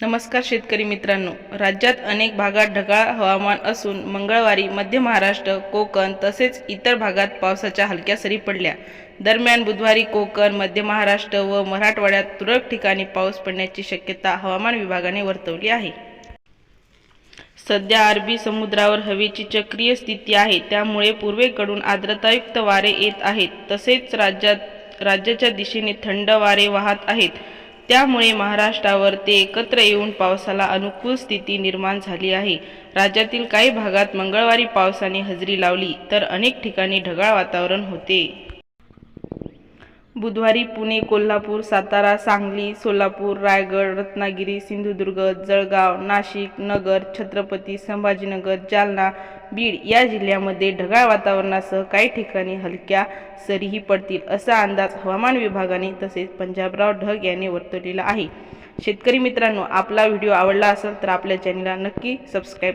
नमस्कार शेतकरी मित्रांनो. राज्यात अनेक भागात ढगाळ हवामान असून मंगळवारी मध्य महाराष्ट्र कोकण तसेच इतर भागात पावसाच्या हलक्या सरी पडल्या. दरम्यान बुधवारी कोकण मध्य महाराष्ट्र व मराठवाड्यात तुरळक ठिकाणी पाऊस पडण्याची शक्यता हवामान विभागाने वर्तवली आहे. सध्या अरबी समुद्रावर हवेची चक्रीय स्थिती आहे त्यामुळे पूर्वेकडून आर्द्रतायुक्त वारे येत आहेत. तसेच राज्यात राज्याच्या दिशेने थंड वारे वाहत आहेत. त्यामुळे महाराष्ट्रावर ते एकत्र येऊन पावसाला अनुकूल स्थिती निर्माण झाली आहे. राज्यातील काही भागात मंगळवारी पावसाने हजेरी लावली तर अनेक ठिकाणी ढगाळ वातावरण होते. बुधवारी पुणे कोल्हापूर सातारा सांगली सोलापूर रायगड रत्नागिरी सिंधुदुर्ग जळगाव नाशिक नगर छत्रपती संभाजीनगर जालना बीड या जिल्ह्यामध्ये ढगाळ वातावरणासह काही ठिकाणी हलक्या सरीही पडतील असा अंदाज हवामान विभागाने तसेच पंजाबराव ढग यांनी वर्तवलेला आहे. शेतकरी मित्रांनो आपला व्हिडिओ आवडला असेल तर आपल्या चॅनलला नक्की सबस्क्राईब